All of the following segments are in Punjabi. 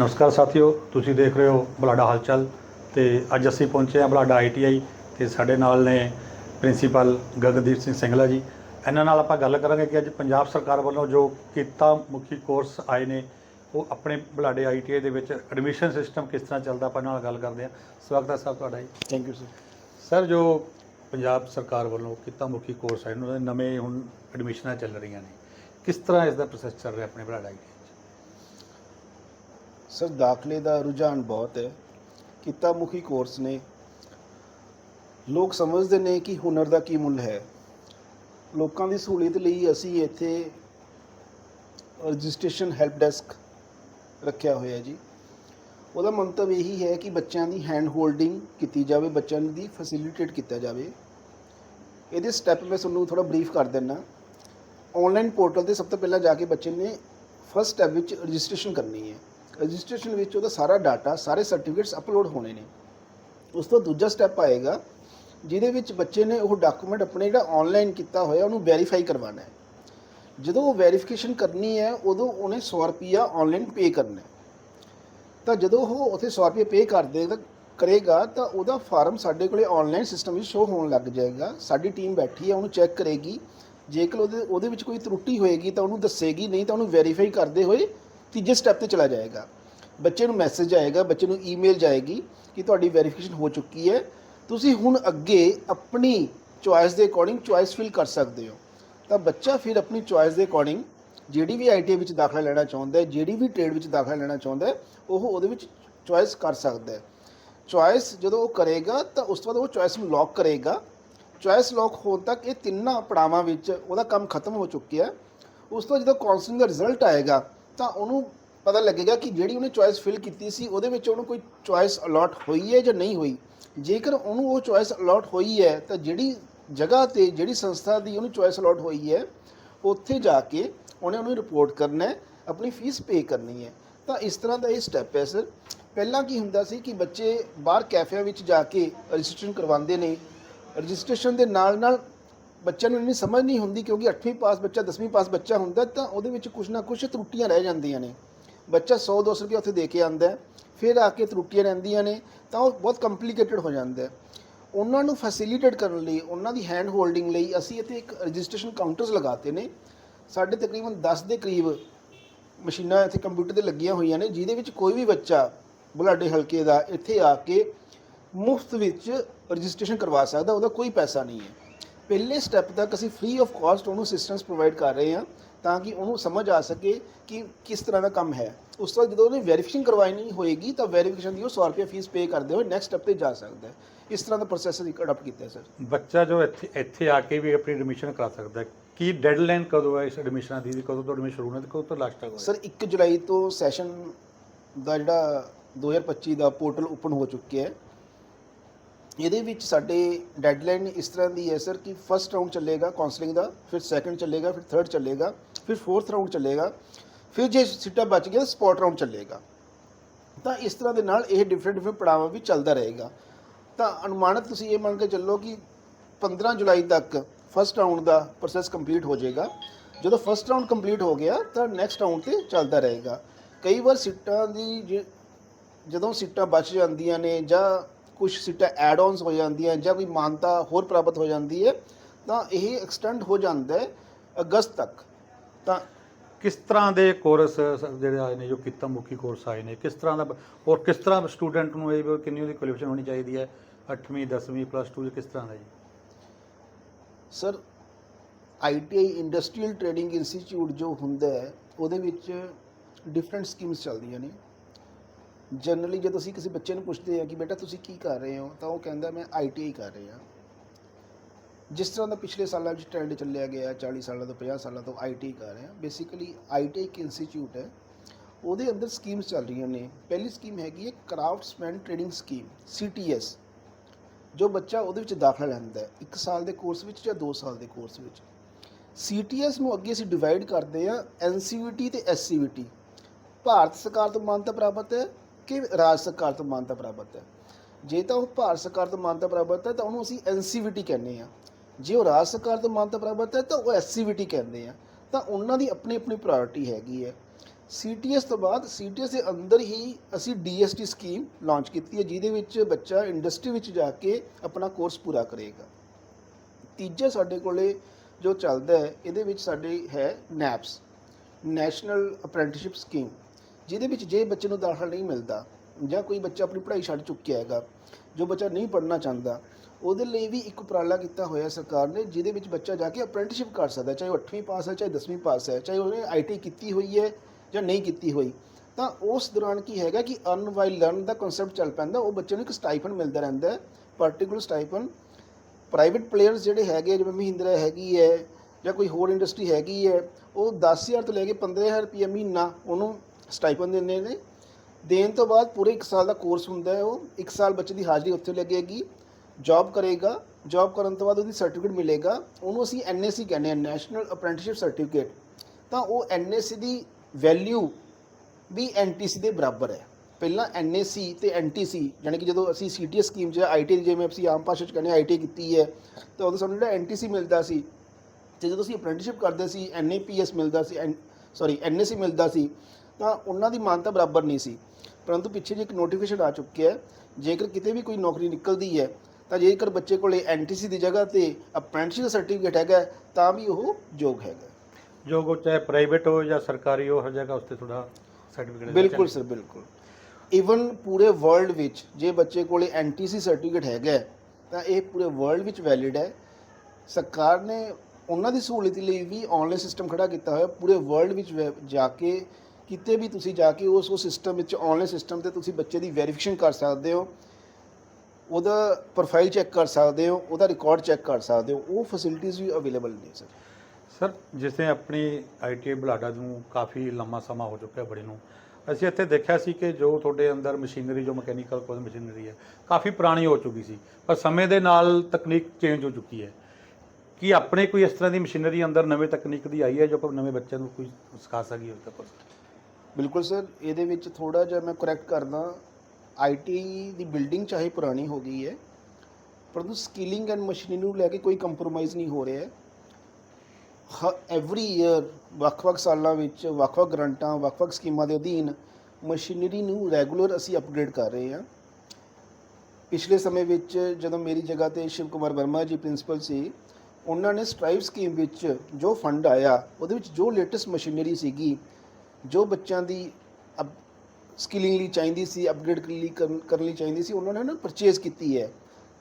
ਨਮਸਕਾਰ ਸਾਥੀਓ ਤੁਸੀਂ ਦੇਖ ਰਹੇ ਹੋ ਬਲਾਡਾ ਹਲਚਲ ਤੇ ਅੱਜ ਅਸੀਂ ਪਹੁੰਚੇ ਹਾਂ ਬਲਾਡਾ ਆਈਟੀਆਈ ਤੇ ਸਾਡੇ ਨਾਲ ਨੇ ਪ੍ਰਿੰਸੀਪਲ ਗਗਨਦੀਪ ਸਿੰਘ ਸਿੰਗਲਾ ਜੀ। ਇਹਨਾਂ ਨਾਲ ਆਪਾਂ ਗੱਲ ਕਰਾਂਗੇ ਕਿ ਅੱਜ ਪੰਜਾਬ ਸਰਕਾਰ ਵੱਲੋਂ ਜੋ ਕਿੱਤਾ ਮੁਖੀ ਕੋਰਸ ਆਏ ਨੇ ਉਹ ਆਪਣੇ ਬਲਾਡੇ ਆਈਟੀਆਈ ਦੇ ਵਿੱਚ ਐਡਮਿਸ਼ਨ ਸਿਸਟਮ ਕਿਸ ਤਰ੍ਹਾਂ ਚੱਲਦਾ ਆਪਾਂ ਨਾਲ ਗੱਲ ਕਰਦੇ ਹਾਂ। ਸਵਾਗਤ ਹੈ ਸਰ ਤੁਹਾਡਾ ਜੀ। ਥੈਂਕ ਯੂ ਸਰ ਸਰ ਜੋ ਪੰਜਾਬ ਸਰਕਾਰ ਵੱਲੋਂ ਕਿੱਤਾ ਮੁਖੀ ਕੋਰਸ ਆਏ ਨੇ ਦੇ ਨਵੇਂ ਹੁਣ ਐਡਮਿਸ਼ਨਾਂ ਚੱਲ ਰਹੀਆਂ ਨੇ। ਕਿਸ ਤਰ੍ਹਾਂ ਇਸ ਦਾ ਪ੍ਰੋਸੈਸ ਚੱਲ ਰਿਹਾ ਆਪਣੇ ਬਲਾਡਾ ਆਈਟੀਆਈ ਸਰ, ਦਾਖਲੇ ਦਾ ਰੁਝਾਨ ਬਹੁਤ ਹੈ। ਕਿੱਤਾ ਮੁਖੀ ਕੋਰਸ ਨੇ। ਲੋਕ ਸਮਝਦੇ ਨੇ ਕਿ ਹੁਨਰ ਦਾ ਕੀ ਮੁੱਲ ਹੈ। ਲੋਕਾਂ ਦੀ ਸਹੂਲਤ ਲਈ ਅਸੀਂ ਇੱਥੇ ਰਜਿਸਟ੍ਰੇਸ਼ਨ ਹੈਲਪ ਡੈਸਕ ਰੱਖਿਆ ਹੋਇਆ ਜੀ। ਉਹਦਾ ਮੰਤਵ ਇਹੀ ਹੈ ਕਿ ਬੱਚਿਆਂ ਦੀ ਹੈਂਡ ਹੋਲਡਿੰਗ ਕੀਤੀ ਜਾਵੇ, ਬੱਚਿਆਂ ਦੀ ਫੈਸਿਲਿਟੇਟ ਕੀਤਾ ਜਾਵੇ। ਇਹਦੇ ਸਟੈਪ ਮੈਂ ਤੁਹਾਨੂੰ ਥੋੜਾ ਬਰੀਫ ਕਰ ਦਿੰਨਾ ਆਨਲਾਈਨ ਪੋਰਟਲ ਤੇ ਸਭ ਤੋਂ ਪਹਿਲਾਂ ਜਾ ਕੇ ਬੱਚੇ ਨੇ ਫਸਟ ਸਟੈਪ ਵਿੱਚ ਰਜਿਸਟ੍ਰੇਸ਼ਨ ਕਰਨੀ ਹੈ। ਰਜਿਸਟ੍ਰੇਸ਼ਨ ਵਿੱਚ ਉਹਦਾ ਸਾਰਾ ਡਾਟਾ, ਸਾਰੇ ਸਰਟੀਫਿਕੇਟਸ ਅਪਲੋਡ ਹੋਣੇ ਨੇ। ਉਸ ਤੋਂ ਦੂਜਾ ਸਟੈਪ ਆਏਗਾ, ਜਿਹਦੇ ਵਿੱਚ ਬੱਚੇ ਨੇ ਉਹ ਡਾਕੂਮੈਂਟ ਆਪਣੇ ਜਿਹੜਾ ਆਨਲਾਈਨ ਕੀਤਾ ਹੋਇਆ, ਉਹਨੂੰ ਵੈਰੀਫਾਈ ਕਰਵਾਉਣਾ ਹੈ। ਜਦੋਂ ਉਹ ਵੈਰੀਫਿਕੇਸ਼ਨ ਕਰਨੀ ਹੈ, ਉਦੋਂ ਉਹਨੇ 100 ਰੁਪਿਆ ਆਨਲਾਈਨ ਪੇ ਕਰਨਾ ਹੈ। ਤਾਂ ਜਦੋਂ ਉਹ ਉੱਥੇ 100 ਰੁਪਏ ਪੇ ਕਰ ਦੇਗਾ ਕਰੇਗਾ, ਤਾਂ ਉਹਦਾ ਫਾਰਮ ਸਾਡੇ ਕੋਲੇ ਆਨਲਾਈਨ ਸਿਸਟਮ ਵਿੱਚ ਸ਼ੋ ਹੋਣ ਲੱਗ ਜਾਏਗਾ। ਸਾਡੀ ਟੀਮ ਬੈਠੀ ਹੈ, ਉਹਨੂੰ ਚੈੱਕ ਕਰੇਗੀ। ਜੇਕਰ ਉਹਦੇ ਉਹਦੇ ਵਿੱਚ ਕੋਈ ਤਰੁੱਟੀ ਹੋਏਗੀ ਤਾਂ ਉਹਨੂੰ ਦੱਸੇਗੀ, ਨਹੀਂ ਤਾਂ ਉਹਨੂੰ ਵੈਰੀਫਾਈ ਕਰਦੇ ਹੋਏ ਤੀਜੇ ਸਟੈਪ ਤੇ ਚਲਾ ਜਾਏਗਾ। ਬੱਚੇ ਨੂੰ ਮੈਸੇਜ ਆਏਗਾ, ਬੱਚੇ ਨੂੰ ਈਮੇਲ ਜਾਏਗੀ ਕਿ ਤੁਹਾਡੀ ਵੈਰੀਫਿਕੇਸ਼ਨ ਹੋ ਚੁੱਕੀ ਹੈ। ਤੁਸੀਂ ਹੁਣ ਅੱਗੇ ਆਪਣੀ ਚੁਆਇਸ ਦੇ ਅਕੋਰਡਿੰਗ ਚੁਆਇਸ ਫਿਲ ਕਰ ਸਕਦੇ ਹੋ। ਤਾਂ ਬੱਚਾ ਫਿਰ ਆਪਣੀ ਚੁਆਇਸ ਦੇ ਅਕੋਰਡਿੰਗ ਜਿਹੜੀ ਵੀ ਆਈਟੀ ਵਿੱਚ ਦਾਖਲਾ ਲੈਣਾ ਚਾਹੁੰਦਾ ਹੈ, ਜਿਹੜੀ ਵੀ ਟ੍ਰੇਡ ਵਿੱਚ ਦਾਖਲਾ ਲੈਣਾ ਚਾਹੁੰਦਾ ਹੈ, ਉਹ ਉਹਦੇ ਵਿੱਚ ਚੁਆਇਸ ਕਰ ਸਕਦਾ ਹੈ। ਚੁਆਇਸ ਜਦੋਂ ਉਹ ਕਰੇਗਾ, ਤਾਂ ਉਸ ਤੋਂ ਬਾਅਦ ਉਹ ਚੁਆਇਸ ਨੂੰ ਲੌਕ ਕਰੇਗਾ। ਚੁਆਇਸ ਲੌਕ ਹੋਣ ਤੱਕ ਇਹ ਤਿੰਨਾਂ ਪੜਾਵਾਂ ਵਿੱਚ ਉਹਦਾ ਕੰਮ ਖਤਮ ਹੋ ਚੁੱਕਿਆ। ਉਸ ਤੋਂ ਜਦੋਂ ਕਾਉਂਸਲਿੰਗ ਦਾ ਰਿਜ਼ਲਟ ਆਏਗਾ ਤਾਂ ਉਹਨੂੰ ਪਤਾ ਲੱਗੇਗਾ ਕਿ ਜਿਹੜੀ ਉਹਨੇ ਚੁਆਇਸ ਫਿਲ ਕੀਤੀ ਸੀ, ਉਹਦੇ ਵਿੱਚ ਉਹਨੂੰ ਕੋਈ ਚੁਆਇਸ ਅਲਾਟ ਹੋਈ ਹੈ ਜਾਂ ਨਹੀਂ ਹੋਈ। ਜੇਕਰ ਉਹਨੂੰ ਉਹ ਚੁਆਇਸ ਅਲਾਟ ਹੋਈ ਹੈ, ਤਾਂ ਜਿਹੜੀ ਜਗ੍ਹਾ ਤੇ, ਜਿਹੜੀ ਸੰਸਥਾ ਦੀ ਉਹਨੂੰ ਚੁਆਇਸ ਅਲਾਟ ਹੋਈ ਹੈ, ਉੱਥੇ ਜਾ ਕੇ ਉਹਨੇ ਉਹਨੂੰ ਰਿਪੋਰਟ ਕਰਨਾ ਹੈ, ਆਪਣੀ ਫੀਸ ਪੇ ਕਰਨੀ ਹੈ। ਤਾਂ ਇਸ ਤਰ੍ਹਾਂ ਦਾ ਇਹ ਸਟੈਪ ਹੈ ਸਰ ਪਹਿਲਾਂ ਕੀ ਹੁੰਦਾ ਸੀ ਕਿ ਬੱਚੇ ਬਾਹਰ ਕੈਫਿਆਂ ਵਿੱਚ ਜਾ ਕੇ ਰਜਿਸਟ੍ਰੇਸ਼ਨ ਕਰਵਾਉਂਦੇ ਨੇ। ਰਜਿਸਟ੍ਰੇਸ਼ਨ ਦੇ ਨਾਲ ਨਾਲ ਬੱਚਿਆਂ ਨੂੰ ਇੰਨੀ ਸਮਝ ਨਹੀਂ ਹੁੰਦੀ ਕਿਉਂਕਿ 8ਵੀਂ ਪਾਸ ਬੱਚਾ 10ਵੀਂ ਪਾਸ ਬੱਚਾ ਹੁੰਦਾ ਤਾਂ ਉਹਦੇ ਵਿੱਚ ਕੁਝ ਨਾ ਕੁਝ ਤਰੁੱਟੀਆਂ ਰਹਿ ਜਾਂਦੀਆਂ ਨੇ। ਬੱਚਾ 100 200 ਰੁਪਏ ਉੱਥੇ ਦੇ ਕੇ ਆਂਦਾ ਫਿਰ ਆ ਕੇ ਤਰੁੱਟੀਆਂ ਰਹਿੰਦੀਆਂ ਨੇ, ਤਾਂ ਉਹ ਬਹੁਤ ਕੰਪਲਿਕੇਟਡ ਹੋ ਜਾਂਦਾ ਹੈ। ਉਹਨਾਂ ਨੂੰ ਫੈਸਿਲਿਟੇਟ ਕਰਨ ਲਈ, ਉਹਨਾਂ ਦੀ ਹੈਂਡ ਹੋਲਡਿੰਗ ਲਈ ਅਸੀਂ ਇੱਥੇ ਇੱਕ ਰਜਿਸਟ੍ਰੇਸ਼ਨ ਕਾਊਂਟਰਸ ਲਗਾਤੇ ਨੇ। ਸਾਡੇ ਤਕਰੀਬਨ 10 ਦੇ ਕਰੀਬ ਮਸ਼ੀਨਾਂ ਇੱਥੇ ਕੰਪਿਊਟਰ ਤੇ ਲੱਗੀਆਂ ਹੋਈਆਂ ਨੇ, ਜਿਹਦੇ ਵਿੱਚ ਕੋਈ ਵੀ ਬੱਚਾ ਬੁਲਾਡੇ ਹਲਕੇ ਦਾ ਇੱਥੇ ਆ ਕੇ ਮੁਫਤ ਵਿੱਚ ਰਜਿਸਟ੍ਰੇਸ਼ਨ ਕਰਵਾ ਸਕਦਾ, ਉਹਦਾ ਕੋਈ ਪੈਸਾ ਨਹੀਂ ਹੈ। ਪਹਿਲੇ ਸਟੈਪ ਤੱਕ ਅਸੀਂ ਫ੍ਰੀ ਆਫ ਕਾਸਟ ਉਹਨੂੰ ਅਸਿਸਟੈਂਸ ਪ੍ਰੋਵਾਈਡ ਕਰ ਰਹੇ ਹਾਂ ਤਾਂ ਕਿ ਉਹਨੂੰ ਸਮਝ ਆ ਸਕੇ ਕਿ ਕਿਸ ਤਰ੍ਹਾਂ ਦਾ ਕੰਮ ਹੈ। ਉਸ ਤੋਂ ਬਾਅਦ ਜਦੋਂ ਉਹਨੇ ਵੈਰੀਫਿਕੇਸ਼ਨ ਕਰਵਾਉਣੀ ਹੋਏਗੀ ਤਾਂ ਵੈਰੀਫਿਕੇਸ਼ਨ ਦੀ ਉਹ 100 ਰੁਪਏ ਫੀਸ ਪੇ ਕਰਦੇ ਹੋਏ ਨੈਕਸਟ ਸਟੈਪ ਤੇ ਜਾ ਸਕਦਾ ਹੈ। ਇਸ ਤਰ੍ਹਾਂ ਦਾ ਪ੍ਰੋਸੈਸ ਅਸੀਂ ਅਡਾਪਟ ਕੀਤਾ ਹੈ ਸਰ ਬੱਚਾ ਜੋ ਇੱਥੇ ਇੱਥੇ ਆ ਕੇ ਵੀ ਆਪਣੀ ਐਡਮਿਸ਼ਨ ਕਰਾ ਸਕਦਾ ਹੈ। ਕੀ ਡੈਡਲਾਈਨ ਕਦੋਂ ਹੈ ਇਸ ਐਡਮਿਸ਼ਨਾਂ ਦੀ? ਕਦੋਂ ਤੋਂ ਐਡਮਿਸ਼ਨ ਸ਼ੁਰੂ ਹੋਣਾ ਤੇ ਕਦੋਂ ਤੋਂ ਲਾਸਟ ਤੱਕ ਹੋਏਗਾ ਸਰ 1 ਜੁਲਾਈ ਤੋਂ ਸੈਸ਼ਨ ਦਾ ਜਿਹੜਾ 2025 ਦਾ ਪੋਰਟਲ ਓਪਨ ਹੋ ਚੁੱਕਿਆ ਹੈ। ਇਹਦੇ ਵਿੱਚ ਸਾਡੇ ਡੈਡਲਾਈਨ ਇਸ ਤਰ੍ਹਾਂ ਦੀ ਹੈ ਸਰ ਕਿ ਫਸਟ ਰਾਊਂਡ ਚੱਲੇਗਾ ਕਾਉਂਸਲਿੰਗ ਦਾ, ਫਿਰ ਸੈਕੰਡ ਚੱਲੇਗਾ, ਫਿਰ ਥਰਡ ਚੱਲੇਗਾ, ਫਿਰ ਫੋਰਥ ਰਾਊਂਡ ਚੱਲੇਗਾ, ਫਿਰ ਜੇ ਸੀਟਾਂ ਬਚ ਗਿਆ ਸਪੌਟ ਰਾਊਂਡ ਚੱਲੇਗਾ। ਤਾਂ ਇਸ ਤਰ੍ਹਾਂ ਦੇ ਨਾਲ ਇਹ ਡਿਫਰੈਂਟ ਡਿਫਰੈਂਟ ਪੜਾਵਾਂ ਵੀ ਚੱਲਦਾ ਰਹੇਗਾ। ਤਾਂ ਅਨੁਮਾਨਿਤ ਤੁਸੀਂ ਇਹ ਮੰਨ ਕੇ ਚੱਲੋ ਕਿ 15 ਜੁਲਾਈ ਤੱਕ ਫਸਟ ਰਾਊਂਡ ਦਾ ਪ੍ਰੋਸੈਸ ਕੰਪਲੀਟ ਹੋ ਜਾਏਗਾ। ਜਦੋਂ ਫਸਟ ਰਾਊਂਡ ਕੰਪਲੀਟ ਹੋ ਗਿਆ ਤਾਂ ਨੈਕਸਟ ਰਾਊਂਡ ਤੇ ਚੱਲਦਾ ਰਹੇਗਾ। ਕਈ ਵਾਰ ਸੀਟਾਂ ਦੀ ਜਦੋਂ ਸੀਟਾਂ ਬਚ ਜਾਂਦੀਆਂ ਨੇ ਜਾਂ ਕੁਝ ਸੀਟਾਂ ਐਡ ਆਨਸ ਹੋ ਜਾਂਦੀਆਂ ਜਾਂ ਕੋਈ ਮਾਨਤਾ ਹੋਰ ਪ੍ਰਾਪਤ ਹੋ ਜਾਂਦੀ ਹੈ ਤਾਂ ਇਹ ਐਕਸਟੈਂਡ ਹੋ ਜਾਂਦਾ ਹੈ ਅਗਸਤ ਤੱਕ। ਤਾਂ ਕਿਸ ਤਰ੍ਹਾਂ ਦੇ ਕੋਰਸ ਜਿਹੜੇ ਆਏ ਨੇ ਜੋ ਕਿੱਤਾ ਮੁਖੀ ਕੋਰਸ ਆਏ ਨੇ ਕਿਸ ਤਰ੍ਹਾਂ ਦਾ ਔਰ ਕਿਸ ਤਰ੍ਹਾਂ ਸਟੂਡੈਂਟ ਨੂੰ ਇਹ ਕਿੰਨੀ ਉਹਦੀ ਕੁਆਲੀਫਿਕੇਸ਼ਨ ਹੋਣੀ ਚਾਹੀਦੀ ਹੈ? 8ਵੀਂ 10ਵੀਂ ਪਲੱਸ 2 ਕਿਸ ਤਰ੍ਹਾਂ ਦਾ ਜੀ? Sir ITI industrial trading institute ਜੋ ਹੁੰਦਾ ਹੈ ਉਹਦੇ ਵਿੱਚ ਡਿਫਰੈਂਟ ਸਕੀਮਸ ਚੱਲਦੀਆਂ ਨੇ। ਜਨਰਲੀ ਜਦੋਂ ਅਸੀਂ ਕਿਸੇ ਬੱਚੇ ਨੂੰ ਪੁੱਛਦੇ ਆ ਕਿ ਬੇਟਾ ਤੁਸੀਂ ਕੀ ਕਰ ਰਹੇ ਹੋ, ਤਾਂ ਉਹ ਕਹਿੰਦਾ ਮੈਂ ਆਈਟੀਆਈ ਕਰ ਰਿਹਾ। ਜਿਸ ਤਰ੍ਹਾਂ ਦਾ ਪਿਛਲੇ ਸਾਲਾਂ ਵਿੱਚ ਟ੍ਰੈਂਡ ਚੱਲਿਆ ਗਿਆ 40 ਸਾਲਾਂ ਤੋਂ 50 ਸਾਲਾਂ ਤੋਂ ਆਈਟੀ ਕਰ ਰਹੇ ਹਾਂ ਬੇਸਿਕਲੀ ਆਈਟੀ ਇੱਕ ਇੰਸਟੀਚਿਊਟ ਹੈ। ਉਹਦੇ ਅੰਦਰ ਸਕੀਮਸ ਚੱਲ ਰਹੀਆਂ ਨੇ। ਪਹਿਲੀ ਸਕੀਮ ਹੈਗੀ ਹੈ ਕਰਾਫਟਸਮੈਨ ਟ੍ਰੇਡਿੰਗ ਸਕੀਮ ਸੀਟੀਐਸ ਜੋ ਬੱਚਾ ਉਹਦੇ ਵਿੱਚ ਦਾਖਲਾ ਲੈਂਦਾ ਹੈ 1 ਸਾਲ ਦੇ ਕੋਰਸ ਵਿੱਚ ਜਾਂ 2 ਸਾਲ ਦੇ ਕੋਰਸ ਵਿੱਚ। ਸੀਟੀਐਸ ਨੂੰ ਅੱਗੇ ਅਸੀਂ ਡਿਵਾਈਡ ਕਰਦੇ ਹਾਂ ਐਨਸੀਵੀਟੀ ਤੇ ਐਸਸੀਵੀਟੀ ਭਾਰਤ ਸਰਕਾਰ ਤੋਂ ਮਾਨਤਾ ਪ੍ਰਾਪਤ ਹੈ ਕਿ ਰਾਜ ਸਰਕਾਰ ਤੋਂ ਮਾਨਤਾ ਪ੍ਰਾਪਤ ਹੈ। ਜੇ ਤਾਂ ਉਹ ਭਾਰਤ ਸਰਕਾਰ ਤੋਂ ਮਾਨਤਾ ਪ੍ਰਾਪਤ ਹੈ, ਤਾਂ ਉਹਨੂੰ ਅਸੀਂ ਐਨਸੀਵੀਟੀ ਕਹਿੰਦੇ ਆ ਜੇ ਉਹ ਰਾਜ ਸਰਕਾਰ ਤੋਂ ਮਾਨਤਾ ਪ੍ਰਾਪਤ ਹੈ, ਤਾਂ ਉਹ ਐਸਸੀਵੀਟੀ ਕਹਿੰਦੇ ਆ। ਤਾਂ ਉਹਨਾਂ ਦੀ ਆਪਣੀ ਆਪਣੀ ਪ੍ਰਾਇੋਰਟੀ ਹੈਗੀ ਹੈ। ਸੀਟੀਐਸ ਤੋਂ ਬਾਅਦ ਸੀਟੀਐਸ ਦੇ ਅੰਦਰ ਹੀ ਅਸੀਂ ਡੀਐਸਟੀ ਸਕੀਮ ਲਾਂਚ ਕੀਤੀ ਹੈ, ਜਿਹਦੇ ਵਿੱਚ ਬੱਚਾ ਇੰਡਸਟਰੀ ਵਿੱਚ ਜਾ ਕੇ ਆਪਣਾ ਕੋਰਸ ਪੂਰਾ ਕਰੇਗਾ। ਤੀਜਾ ਸਾਡੇ ਕੋਲੇ ਜੋ ਚੱਲਦਾ ਹੈ, ਇਹਦੇ ਵਿੱਚ ਸਾਡੇ ਹੈ ਨੈਪਸ ਨੈਸ਼ਨਲ ਅਪ੍ਰੈਂਟਿਸਸ਼ਿਪ ਸਕੀਮ ਜਿਹਦੇ ਵਿੱਚ ਜੇ ਬੱਚੇ ਨੂੰ ਦਾਖਲਾ ਨਹੀਂ ਮਿਲਦਾ ਜਾਂ ਕੋਈ ਬੱਚਾ ਆਪਣੀ ਪੜ੍ਹਾਈ ਛੱਡ ਚੁੱਕਿਆ ਹੈਗਾ, ਜੋ ਬੱਚਾ ਨਹੀਂ ਪੜ੍ਹਨਾ ਚਾਹੁੰਦਾ, ਉਹਦੇ ਲਈ ਵੀ ਇੱਕ ਉਪਰਾਲਾ ਕੀਤਾ ਹੋਇਆ ਸਰਕਾਰ ਨੇ, ਜਿਹਦੇ ਵਿੱਚ ਬੱਚਾ ਜਾ ਕੇ ਅਪ੍ਰੈਂਟਿਸਸ਼ਿਪ ਕਰ ਸਕਦਾ ਚਾਹੇ ਉਹ 8ਵੀਂ ਪਾਸ ਹੈ, ਚਾਹੇ 10ਵੀਂ ਪਾਸ ਹੈ, ਚਾਹੇ ਉਹਨੇ ਆਈਟੀ ਕੀਤੀ ਹੋਈ ਹੈ ਜਾਂ ਨਹੀਂ ਕੀਤੀ ਹੋਈ, ਤਾਂ ਉਸ ਦੌਰਾਨ ਕੀ ਹੈਗਾ ਕਿ ਅਰਨ ਵਾਈ ਲਰਨ ਦਾ ਕਨਸੈਪਟ ਚੱਲ ਪੈਂਦਾ, ਉਹ ਬੱਚੇ ਨੂੰ ਇੱਕ ਸਟਾਈਪਨ ਮਿਲਦਾ ਰਹਿੰਦਾ ਹੈ ਪਾਰਟਿਕੂਲਰ ਸਟਾਈਪਨ ਪ੍ਰਾਈਵੇਟ ਪਲੇਅਰਸ ਜਿਹੜੇ ਹੈਗੇ ਜਿਵੇਂ ਮਹਿੰਦਰਾ ਹੈਗੀ ਹੈ ਜਾਂ ਕੋਈ ਹੋਰ ਇੰਡਸਟਰੀ ਹੈਗੀ ਹੈ, ਉਹ 10000 ਤੋਂ ਲੈ ਕੇ 15000 ਰੁਪਏ ਮਹੀਨਾ ਉਹਨੂੰ ਸਟਾਈਪਨ ਦਿੰਦੇ ਨੇ। ਦੇਣ ਤੋਂ ਬਾਅਦ ਪੂਰੇ 1 ਸਾਲ ਦਾ ਕੋਰਸ ਹੁੰਦਾ ਹੈ ਉਹ। 1 ਸਾਲ ਬੱਚੇ ਦੀ ਹਾਜ਼ਰੀ ਉੱਥੇ ਲੱਗੇਗੀ। ਜੌਬ ਕਰੇਗਾ। ਜੌਬ ਕਰਨ ਤੋਂ ਬਾਅਦ ਉਹਦੀ ਸਰਟੀਫਿਕੇਟ ਮਿਲੇਗਾ। ਉਹਨੂੰ ਅਸੀਂ ਐਨਏਸੀ ਕਹਿੰਦੇ ਹਾਂ ਨੈਸ਼ਨਲ ਅਪ੍ਰੈਂਟਿਸਸ਼ਿਪ ਸਰਟੀਫਿਕੇਟ ਤਾਂ ਉਹ ਐਨਏਸੀ ਦੀ ਵੈਲਿਊ ਵੀ ਐਨਟੀਸੀ ਦੇ ਬਰਾਬਰ ਹੈ। ਪਹਿਲਾਂ ਐਨਏਸੀ ਤੇ ਐਨਟੀਸੀ ਯਾਨੀ ਕਿ ਜਦੋਂ ਅਸੀਂ ਸੀਟੀਐਸ ਸਕੀਮ 'ਚ ਆਈਟੀ ਜਿਵੇਂ ਅਸੀਂ ਆਮ ਭਾਸ਼ਾ 'ਚ ਕਹਿੰਦੇ ਆਈਟੀ ਕੀਤੀ ਹੈ, ਤਾਂ ਉਦੋਂ ਸਾਨੂੰ ਜਿਹੜਾ ਐਨਟੀਸੀ ਮਿਲਦਾ ਸੀ ਤੇ ਜਦੋਂ ਅਸੀਂ ਅਪ੍ਰੈਂਟਿਸਸ਼ਿਪ ਕਰਦੇ ਸੀ ਐਨਏਪੀਐਸ ਮਿਲਦਾ ਸੀ ਸੌਰੀ ਐਨਏਸੀ ਮਿਲਦਾ ਸੀ ਤਾਂ ਉਹਨਾਂ ਦੀ ਮਾਨਤਾ ਬਰਾਬਰ ਨਹੀਂ ਸੀ। ਪਰੰਤੂ ਪਿੱਛੇ ਜੇ ਇੱਕ ਨੋਟੀਫਿਕੇਸ਼ਨ ਆ ਚੁੱਕਿਆ ਹੈ ਜੇਕਰ ਕਿਤੇ ਵੀ ਕੋਈ ਨੌਕਰੀ ਨਿਕਲਦੀ ਹੈ ਤਾਂ ਜੇਕਰ ਬੱਚੇ ਕੋਲੇ ਐਨਟੀਸੀ ਦੀ ਜਗ੍ਹਾ ਤੇ ਅਪ੍ਰੈਂਟਿਸਸ਼ਿਪ ਸਰਟੀਫਿਕੇਟ ਹੈਗਾ ਤਾਂ ਵੀ ਉਹ ਯੋਗ ਹੈਗਾ ਜੋ ਕੋ ਚਾਹੇ ਪ੍ਰਾਈਵੇਟ ਹੋ ਜਾਂ ਸਰਕਾਰੀ ਹੋ ਹਰ ਜਗ੍ਹਾ ਉਸ ਤੇ ਥੋੜਾ ਸਰਟੀਫਿਕੇਟ ਬਿਲਕੁਲ ਸਰ ਬਿਲਕੁਲ। ਇਵਨ ਪੂਰੇ ਵਰਲਡ ਵਿੱਚ ਜੇ ਬੱਚੇ ਕੋਲੇ ਐਨਟੀਸੀ ਸਰਟੀਫਿਕੇਟ ਹੈਗਾ ਤਾਂ ਇਹ ਪੂਰੇ ਵਰਲਡ ਵਿੱਚ ਵੈਲਿਡ ਹੈ। ਸਰਕਾਰ ਨੇ ਉਹਨਾਂ ਦੀ ਸਹੂਲਤ ਲਈ ਵੀ ਆਨਲਾਈਨ ਸਿਸਟਮ ਖੜਾ ਕੀਤਾ ਹੋਇਆ ਪੂਰੇ ਵਰਲਡ ਵਿੱਚ ਜਾ ਕੇ ਕਿਤੇ ਵੀ ਤੁਸੀਂ ਜਾ ਕੇ ਉਸ ਉਹ ਸਿਸਟਮ ਵਿੱਚ ਆਨਲਾਈਨ ਸਿਸਟਮ ਤੇ ਤੁਸੀਂ ਬੱਚੇ ਦੀ ਵੈਰੀਫਿਕੇਸ਼ਨ ਕਰ ਸਕਦੇ ਹੋ। ਉਹਦਾ ਪ੍ਰੋਫਾਈਲ ਚੈੱਕ ਕਰ ਸਕਦੇ ਹੋ, ਉਹਦਾ ਰਿਕਾਰਡ ਚੈੱਕ ਕਰ ਸਕਦੇ ਹੋ। ਉਹ ਫੈਸਿਲਿਟੀਆਂ ਵੀ ਅਵੇਲੇਬਲ ਨੇ ਸਰ ਸਰ ਜਿਸੇ ਆਪਣੀ ਆਈਟੀ ਬਲਾਡਾ ਨੂੰ ਕਾਫੀ ਲੰਮਾ ਸਮਾਂ ਹੋ ਚੁੱਕਾ ਬੜੇ ਨੂੰ, ਅਸੀਂ ਇੱਥੇ ਦੇਖਿਆ ਸੀ ਕਿ ਜੋ ਤੁਹਾਡੇ ਅੰਦਰ ਮਸ਼ੀਨਰੀ ਜੋ ਮਕੈਨੀਕਲ ਕੋਈ ਮਸ਼ੀਨਰੀ ਹੈ, ਕਾਫੀ ਪੁਰਾਣੀ ਹੋ ਚੁੱਕੀ ਸੀ, ਪਰ ਸਮੇਂ ਦੇ ਨਾਲ ਤਕਨੀਕ ਚੇਂਜ ਹੋ ਚੁੱਕੀ ਹੈ। ਕੀ ਆਪਣੇ ਕੋਈ ਇਸ ਤਰ੍ਹਾਂ ਦੀ ਮਸ਼ੀਨਰੀ ਅੰਦਰ ਨਵੇਂ ਤਕਨੀਕ ਦੀ ਆਈ ਹੈ, ਜੋ ਕੋਈ ਨਵੇਂ ਬੱਚਿਆਂ ਨੂੰ ਕੋਈ ਸਿਖਾ ਸਕੀ ਹੋਵੇ ਤੱਕ? ਬਿਲਕੁਲ ਸਰ, ਇਹਦੇ ਵਿੱਚ ਥੋੜਾ ਜਿਹਾ ਮੈਂ ਕਰੈਕਟ ਕਰਦਾ। ਆਈਟੀ ਦੀ ਬਿਲਡਿੰਗ ਚਾਹੇ ਪੁਰਾਣੀ ਹੋ ਗਈ ਹੈ, ਪਰੰਤੂ ਸਕਿਲਿੰਗ ਐਂਡ ਮਸ਼ੀਨਰੀ ਨੂੰ ਲੈ ਕੇ ਕੋਈ ਕੰਪਰੋਮਾਈਜ਼ ਨਹੀਂ ਹੋ ਰਿਹਾ ਹੈ। ਐਵਰੀ ਈਅਰ ਵੱਖ-ਵੱਖ ਸਾਲਾਂ ਵਿੱਚ, ਵੱਖ-ਵੱਖ ਗਰੰਟਾਂ, ਵੱਖ-ਵੱਖ ਸਕੀਮਾਂ ਦੇ ਅਧੀਨ ਮਸ਼ੀਨਰੀ ਨੂੰ ਰੈਗੂਲਰ ਅਸੀਂ ਅਪਗ੍ਰੇਡ ਕਰ ਰਹੇ ਹਾਂ। ਪਿਛਲੇ ਸਮੇਂ ਵਿੱਚ ਜਦੋਂ ਮੇਰੀ ਜਗ੍ਹਾ ਤੇ ਸ਼ਿਵ ਕੁਮਾਰ ਵਰਮਾ ਜੀ ਪ੍ਰਿੰਸੀਪਲ ਸੀ, ਉਹਨਾਂ ਨੇ ਸਟ੍ਰਾਈਵ ਸਕੀਮ ਵਿੱਚ ਜੋ ਫੰਡ ਆਇਆ, ਉਹਦੇ ਵਿੱਚ ਜੋ ਲੇਟੈਸਟ ਮਸ਼ੀਨਰੀ ਸੀਗੀ ਜੋ ਬੱਚਿਆਂ ਦੀ ਅਪ ਸਕਿਲਿੰਗ ਲਈ ਚਾਹੀਦੀ ਸੀ ਅਪਗ੍ਰੇਡ ਲਈ ਕਰਨ ਲਈ ਚਾਹੀਦੀ ਸੀ, ਉਹਨਾਂ ਨੇ ਨਾ ਪਰਚੇਸ ਕੀਤੀ ਹੈ।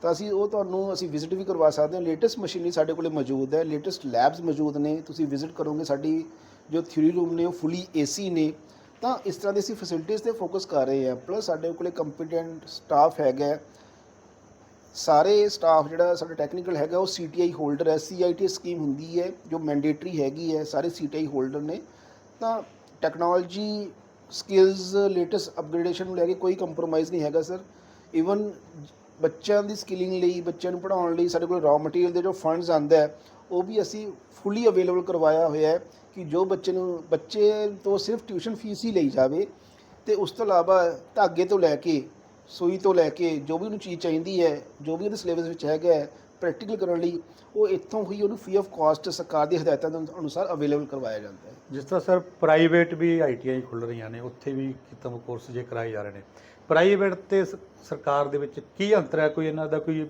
ਤਾਂ ਅਸੀਂ ਉਹ ਤੁਹਾਨੂੰ ਅਸੀਂ ਵਿਜ਼ਿਟ ਵੀ ਕਰਵਾ ਸਕਦੇ ਹਾਂ। ਲੇਟੈਸਟ ਮਸ਼ੀਨਰੀ ਸਾਡੇ ਕੋਲੇ ਮੌਜੂਦ ਹੈ। ਲੇਟੈਸਟ ਲੈਬਸ ਮੌਜੂਦ ਨੇ। ਤੁਸੀਂ ਵਿਜ਼ਿਟ ਕਰੋਗੇ, ਸਾਡੀ ਜੋ ਥਿਊਰੀ ਰੂਮ ਨੇ, ਉਹ ਫੁੱਲੀ ਏਸੀ ਨੇ। ਤਾਂ ਇਸ ਤਰ੍ਹਾਂ ਦੀ ਅਸੀਂ ਫੈਸਿਲਿਟੀਜ਼ ਤੇ ਫੋਕਸ ਕਰ ਰਹੇ ਹਾਂ। ਪਲੱਸ ਸਾਡੇ ਕੋਲੇ ਕੰਪੀਟੈਂਟ ਸਟਾਫ ਹੈਗਾ ਸਾਰੇ ਸਟਾਫ ਜਿਹੜਾ ਸਾਡਾ ਟੈਕਨੀਕਲ ਹੈਗਾ, ਉਹ ਸੀਟੀਆਈ ਹੋਲਡਰ ਹੈ। ਸੀਆਈਟੀ ਸਕੀਮ ਹੁੰਦੀ ਹੈ, ਜੋ ਮੈਂਡੇਟਰੀ ਹੈਗੀ ਹੈ। ਸਾਰੇ ਸੀਟੀਆਈ ਹੋਲਡਰ ਨੇ। ਤਾਂ ਟੈਕਨੋਲੋਜੀ ਸਕਿੱਲਸ ਲੇਟੈਸਟ ਅਪਗ੍ਰੇਡੇਸ਼ਨ ਨੂੰ ਲੈ ਕੇ ਕੋਈ ਕੰਪਰੋਮਾਈਜ਼ ਨਹੀਂ ਹੈਗਾ ਸਰ ਇਵਨ ਬੱਚਿਆਂ ਦੀ ਸਕਿਲਿੰਗ ਲਈ, ਬੱਚਿਆਂ ਨੂੰ ਪੜ੍ਹਾਉਣ ਲਈ ਸਾਡੇ ਕੋਲ ਰਾਅ ਮਟੀਰੀਅਲ ਦੇ ਜੋ ਫੰਡਸ ਆਂਦਾ ਹੈ, ਉਹ ਵੀ ਅਸੀਂ ਫੁੱਲੀ ਅਵੇਲੇਬਲ ਕਰਵਾਇਆ ਹੋਇਆ ਹੈ ਕਿ ਜੋ ਬੱਚੇ ਨੂੰ, ਬੱਚੇ ਤੋਂ ਸਿਰਫ ਟਿਊਸ਼ਨ ਫੀਸ ਹੀ ਲਈ ਜਾਵੇ ਤੇ ਉਸ ਤੋਂ ਇਲਾਵਾ ਧਾਗੇ ਤੋਂ ਲੈ ਕੇ, ਸੂਈ ਤੋਂ ਲੈ ਕੇ ਜੋ ਵੀ ਉਹਨੂੰ ਚੀਜ਼ ਚਾਹੀਦੀ ਹੈ, ਜੋ ਵੀ ਉਹਦੇ ਸਿਲੇਬਸ ਵਿੱਚ ਹੈਗਾ ਹੈ ਪ੍ਰੈਕਟੀਕਲ ਕਰਨ ਲਈ ਉਹ ਇੱਥੋਂ ਹੀ ਉਹਨੂੰ ਫ੍ਰੀ ਆਫ ਕਾਸਟ ਸਰਕਾਰ ਦੀ ਹਦਾਇਤਾਂ ਦੇ ਅਨੁਸਾਰ ਅਵੇਲੇਬਲ ਕਰਵਾਇਆ ਜਾਂਦਾ ਹੈ। ਜਿਸ ਤਰ੍ਹਾਂ ਸਰ ਪ੍ਰਾਈਵੇਟ ਵੀ ਆਈਟੀਆਈ ਖੁੱਲ ਰਹੀਆਂ ਨੇ ਉੱਥੇ ਵੀ ਕਿਤਮ ਕੋਰਸ ਜੇ ਕਰਾਏ ਜਾ ਰਹੇ ਨੇ। ਪ੍ਰਾਈਵੇਟ ਤੇ ਸਰਕਾਰ ਦੇ ਵਿੱਚ ਕੀ ਅੰਤਰ ਹੈ? ਕੋਈ ਇਹਨਾਂ ਦਾ ਕੋਈ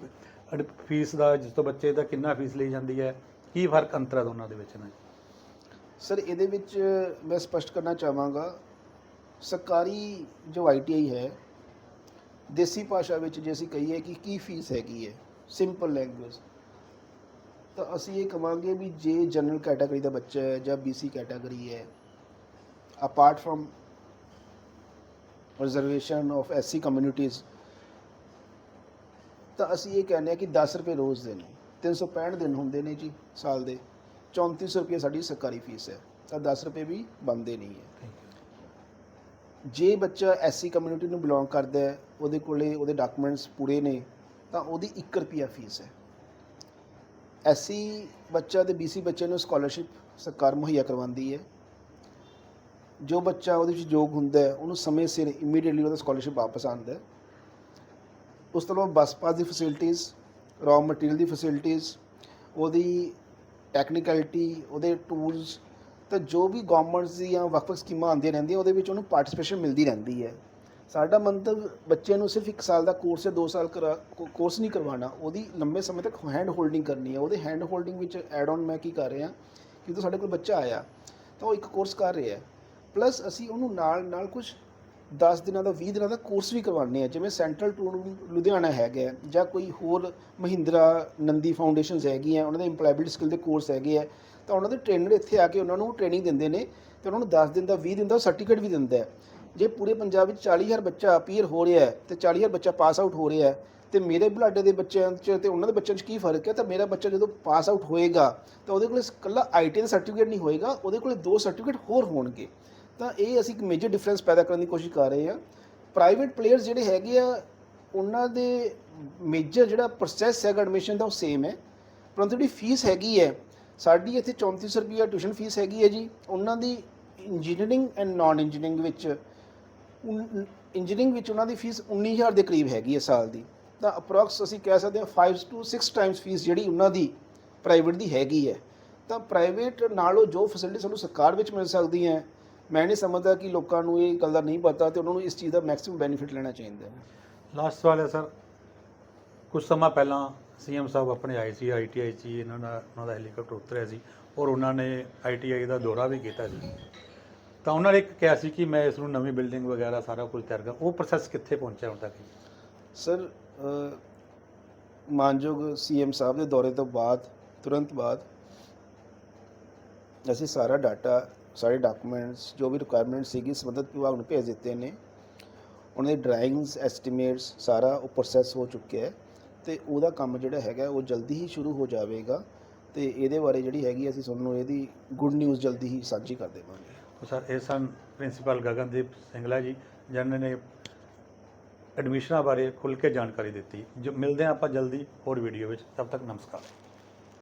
ਫੀਸ ਦਾ ਜਿਸ ਤੋਂ ਬੱਚੇ ਦਾ ਕਿੰਨਾ ਫੀਸ ਲਈ ਜਾਂਦੀ ਹੈ? ਕੀ ਫ਼ਰਕ ਅੰਤਰ ਹੈ ਦੋਨਾਂ ਦੇ ਵਿੱਚ ਨਾ ਸਰ ਇਹਦੇ ਵਿੱਚ ਮੈਂ ਸਪਸ਼ਟ ਕਰਨਾ ਚਾਹਾਂਗਾ ਸਰਕਾਰੀ ਜੋ ਆਈਟੀਆਈ ਹੈ ਦੇਸੀ ਭਾਸ਼ਾ ਵਿੱਚ ਜੇ ਅਸੀਂ ਕਹੀਏ ਕਿ ਕੀ ਫੀਸ ਹੈਗੀ ਹੈ ਸਿੰਪਲ ਲੈਂਗੁਏਜ ਤਾਂ ਅਸੀਂ ਇਹ ਕਵਾਂਗੇ ਵੀ ਜੇ ਜਨਰਲ ਕੈਟਾਗਰੀ ਦਾ ਬੱਚਾ ਹੈ ਜਾਂ ਬੀਸੀ ਕੈਟਾਗਰੀ ਹੈ apart from reservation of SC communities ਤਾਂ ਅਸੀਂ ਇਹ ਕਹਿੰਦੇ ਹਾਂ ਕਿ 10 ਰੁਪਏ ਰੋਜ਼ ਦੇ ਨੇ 365 ਦਿਨ ਹੁੰਦੇ ਨੇ ਜੀ ਸਾਲ ਦੇ 3400 ਰੁਪਏ ਸਾਡੀ ਸਰਕਾਰੀ ਫੀਸ ਹੈ ਤਾਂ 10 ਰੁਪਏ ਵੀ ਬਣਦੇ ਨਹੀਂ ਹੈ। ਜੇ ਬੱਚਾ ਐਸਸੀ ਕਮਿਊਨਿਟੀ ਨੂੰ ਬਿਲੋਂਗ ਕਰਦਾ ਹੈ ਉਹਦੇ ਕੋਲੇ ਉਹਦੇ ਡਾਕੂਮੈਂਟਸ ਪੂਰੇ ਨੇ ਤਾਂ ਉਹਦੀ 1 ਰੁਪਿਆ ਫੀਸ ਹੈ। ਐਸਸੀ ਬੱਚਾ ਤੇ ਬੀਸੀ ਬੱਚੇ ਨੂੰ ਸਕਾਲਰਸ਼ਿਪ ਸਰਕਾਰ ਮੁਹੱਈਆ ਕਰਵਾਉਂਦੀ ਹੈ। ਜੋ ਬੱਚਾ ਉਹਦੇ ਵਿੱਚ ਯੋਗ ਹੁੰਦਾ ਹੈ, ਉਹਨੂੰ ਸਮੇਂ ਸਿਰ ਇਮੀਡੀਏਟਲੀ ਉਹਦਾ ਸਕਾਲਰਸ਼ਿਪ ਵਾਪਸ ਆਉਂਦਾ ਹੈ। ਉਸ ਤੋਂ ਇਲਾਵਾ ਬੱਸ ਪਾਸ ਦੀ ਫੈਸਿਲਿਟੀਆਂ ਰॉ ਮਟੀਰੀਅਲ ਦੀ ਫੈਸਿਲਿਟੀਆਂ ਉਹਦੀ ਟੈਕਨੀਕੈਲਿਟੀ ਉਹਦੇ ਟੂਲਸ ਤਾਂ ਜੋ ਵੀ ਗਵਰਨਮੈਂਟਸ ਦੀਆਂ ਵੱਖ-ਵੱਖ ਸਕੀਮਾਂ ਆਉਂਦੀਆਂ ਰਹਿੰਦੀਆਂ, ਉਹਦੇ ਵਿੱਚ ਉਹਨੂੰ ਪਾਰਟਿਸਿਪੇਸ਼ਨ ਮਿਲਦੀ ਰਹਿੰਦੀ ਹੈ। ਸਾਡਾ ਮੰਤਵ ਬੱਚੇ ਨੂੰ ਸਿਰਫ 1 ਸਾਲ ਦਾ ਕੋਰਸ ਜਾਂ 2 ਸਾਲ ਕਰਾ ਕੋਰਸ ਨਹੀਂ ਕਰਵਾਉਣਾ, ਉਹਦੀ ਲੰਬੇ ਸਮੇਂ ਤੱਕ ਹੈਂਡ ਹੋਲਡਿੰਗ ਕਰਨੀ ਹੈ। ਉਹਦੇ ਹੈਂਡ ਹੋਲਡਿੰਗ ਵਿੱਚ ਐਡ ਆਨ ਮੈਂ ਕੀ ਕਰ ਰਿਹਾ, ਕਿ ਜਦੋਂ ਸਾਡੇ ਕੋਲ ਬੱਚਾ ਆਇਆ, ਤਾਂ ਉਹ ਇੱਕ ਕੋਰਸ ਕਰ ਰਿਹਾ ਹੈ। ਪਲੱਸ ਅਸੀਂ ਉਹਨੂੰ ਨਾਲ ਨਾਲ ਕੁਝ 10 ਦਿਨਾਂ ਦਾ 20 ਦਿਨਾਂ ਦਾ ਕੋਰਸ ਵੀ ਕਰਵਾਉਂਦੇ ਆ ਜਿਵੇਂ ਸੈਂਟਰਲ ਟੂਰ ਲੁਧਿਆਣਾ ਹੈਗਾ ਜਾਂ ਕੋਈ ਹੋਰ ਮਹਿੰਦਰਾ ਨੰਦੀ ਫਾਊਂਡੇਸ਼ਨਸ ਹੈਗੀਆਂ ਉਹਨਾਂ ਦੇ ਇੰਪਲੋਇਬਿਲਿਟੀ ਸਕਿੱਲ ਦੇ ਕੋਰਸ ਹੈਗੇ ਆ ਤਾਂ ਉਹਨਾਂ ਦੇ ਟ੍ਰੇਨਰ ਇੱਥੇ ਆ ਕੇ ਉਹਨਾਂ ਨੂੰ ਟ੍ਰੇਨਿੰਗ ਦਿੰਦੇ ਨੇ, ਤੇ ਉਹਨਾਂ ਨੂੰ 10 ਦਿਨ ਦਾ 20 ਦਿਨ ਦਾ ਸਰਟੀਫਿਕੇਟ ਵੀ ਦਿੰਦਾ ਹੈ। ਜੇ ਪੂਰੇ ਪੰਜਾਬ ਵਿੱਚ 40000 ਬੱਚਾ ਅਪੀਅਰ ਹੋ ਰਿਹਾ ਹੈ ਤੇ 40000 ਬੱਚਾ ਪਾਸ ਆਊਟ ਹੋ ਰਿਹਾ ਹੈ ਤੇ ਮੇਰੇ ਬੁਲਾਡੇ ਦੇ ਬੱਚਿਆਂ 'ਚ ਤੇ ਉਹਨਾਂ ਦੇ ਬੱਚਿਆਂ 'ਚ ਕੀ ਫ਼ਰਕ ਹੈ? ਤਾਂ ਮੇਰਾ ਬੱਚਾ ਜਦੋਂ ਪਾਸ ਆਊਟ ਹੋਏਗਾ, ਤਾਂ ਉਹਦੇ ਕੋਲ ਇਕੱਲਾ ਆਈਟੀ ਦਾ ਸਰਟੀਫਿਕੇਟ ਨਹੀਂ ਹੋਏਗਾ, ਉਹਦੇ ਕੋਲ ਦੋ ਸਰਟੀਫਿਕੇਟ ਹੋਰ ਹੋਣਗੇ। ਤਾਂ ਇਹ ਅਸੀਂ ਇੱਕ ਮੇਜਰ ਡਿਫਰੈਂਸ ਪੈਦਾ ਕਰਨ ਦੀ ਕੋਸ਼ਿਸ਼ ਕਰ ਰਹੇ ਹਾਂ। ਪ੍ਰਾਈਵੇਟ ਪਲੇਅਰਸ ਜਿਹੜੇ ਹੈਗੇ ਆ, ਉਹਨਾਂ ਦੇ ਮੇਜਰ ਜਿਹੜਾ ਪ੍ਰੋਸੈਸ ਹੈਗਾ ਐਡਮਿਸ਼ਨ ਦਾ ਉਹ ਸੇਮ ਹੈ। ਪਰੰਤੂ ਜਿਹੜੀ ਫੀਸ ਹੈਗੀ ਹੈ, ਸਾਡੀ ਇੱਥੇ 3400 ਰੁਪਈਆ ਟਿਊਸ਼ਨ ਫੀਸ ਹੈਗੀ ਹੈ ਜੀ। ਉਹਨਾਂ ਦੀ ਇੰਜੀਨੀਅਰਿੰਗ ਐਂਡ ਨਾਨ ਇੰਜੀਨੀਅਰਿੰਗ ਵਿੱਚ ਇੰਜੀਨੀਅਰਿੰਗ ਵਿੱਚ ਉਹਨਾਂ ਦੀ ਫੀਸ 19000 ਦੇ ਕਰੀਬ ਹੈਗੀ ਹੈ ਸਾਲ ਦੀ। ਤਾਂ ਅਪਰੋਕਸ ਅਸੀਂ ਕਹਿ ਸਕਦੇ ਹਾਂ 5 ਟੂ 6 ਟਾਈਮਸ ਫੀਸ ਜਿਹੜੀ ਉਹਨਾਂ ਦੀ ਪ੍ਰਾਈਵੇਟ ਦੀ ਹੈਗੀ ਹੈ। ਤਾਂ ਪ੍ਰਾਈਵੇਟ ਨਾਲੋਂ ਜੋ ਫੈਸਿਲਿਟੀ ਸਾਨੂੰ ਸਰਕਾਰ ਵਿੱਚ ਮਿਲ ਸਕਦੀ ਹੈ, ਮੈਂ ਨਹੀਂ ਸਮਝਦਾ ਕਿ ਲੋਕਾਂ ਨੂੰ ਇਹ ਗੱਲ ਦਾ ਨਹੀਂ ਪਤਾ ਤੇ ਉਹਨਾਂ ਨੂੰ ਇਸ ਚੀਜ਼ ਦਾ ਮੈਕਸਿਮਮ ਬੈਨੀਫਿਟ ਲੈਣਾ ਚਾਹੀਦਾ ਹੈ। ਲਾਸਟ ਸਵਾਲ ਹੈ ਸਰ। ਕੁਝ ਸਮਾਂ ਪਹਿਲਾਂ ਸੀਐਮ ਸਾਹਿਬ ਆਪਣੇ ਆਏ ਸੀ ਆਈਟੀਆਈ 'ਚ ਹੀ ਇਹਨਾਂ ਦਾ ਉਹਨਾਂ ਦਾ ਹੈਲੀਕਾਪਟਰ ਉਤਰਿਆ ਸੀ ਔਰ ਉਹਨਾਂ ਨੇ ਆਈਟੀਆਈ ਦਾ ਦੌਰਾ ਵੀ ਕੀਤਾ ਸੀ। ਤਾਂ ਉਹਨਾਂ ਨੇ ਇੱਕ ਕਿਹਾ ਸੀ ਕਿ ਮੈਂ ਇਸ ਨੂੰ ਨਵੀਂ ਬਿਲਡਿੰਗ ਵਗੈਰਾ ਸਾਰਾ ਕੁਝ ਤਿਆਰ ਕਰ ਉਹ ਪ੍ਰੋਸੈਸ ਕਿੱਥੇ ਪਹੁੰਚਿਆ ਹੁਣ ਤੱਕ? ਸਰ ਅ, ਮਾਨਯੋਗ ਸੀਐਮ ਸਾਹਿਬ ਦੇ ਦੌਰੇ ਤੋਂ ਬਾਅਦ ਤੁਰੰਤ ਬਾਅਦ ਅਸੀਂ ਸਾਰਾ ਡਾਟਾ ਸਾਰੇ ਡਾਕੂਮੈਂਟਸ ਜੋ ਵੀ ਰਿਕੁਆਇਰਮੈਂਟ ਸੀਗੀ ਸੰਬੰਧਿਤ ਵਿਭਾਗ ਨੂੰ ਭੇਜ ਦਿੱਤੇ ਨੇ ਉਹਨਾਂ ਦੇ ਡਰਾਇੰਗਸ ਐਸਟੀਮੇਟਸ ਸਾਰਾ ਉਹ ਪ੍ਰੋਸੈਸ ਹੋ ਚੁੱਕਿਆ ਹੈ ਤੇ ਉਹਦਾ ਕੰਮ ਜਿਹੜਾ ਹੈਗਾ ਉਹ ਜਲਦੀ ਹੀ ਸ਼ੁਰੂ ਹੋ ਜਾਵੇਗਾ ਤੇ ਇਹਦੇ ਬਾਰੇ ਜਿਹੜੀ ਹੈਗੀ ਅਸੀਂ ਤੁਹਾਨੂੰ ਇਹਦੀ ਗੁੱਡ ਨਿਊਜ਼ ਜਲਦੀ ਹੀ ਸਾਂਝੀ ਕਰ ਦੇਵਾਂਗੇ। ਸਰ, ਇਹ ਸਨ ਪ੍ਰਿੰਸੀਪਲ ਗਗਨਦੀਪ ਸਿੰਗਲਾ ਜੀ, ਜਿਨ੍ਹਾਂ ਨੇ ਐਡਮਿਸ਼ਨਾਂ ਬਾਰੇ ਖੁੱਲ੍ਹ ਕੇ ਜਾਣਕਾਰੀ ਦਿੱਤੀ। ਜੋ ਮਿਲਦੇ ਹਾਂ ਆਪਾਂ ਜਲਦੀ ਹੋਰ ਵੀਡੀਓ ਵਿੱਚ। ਤਬ ਤੱਕ ਨਮਸਕਾਰ।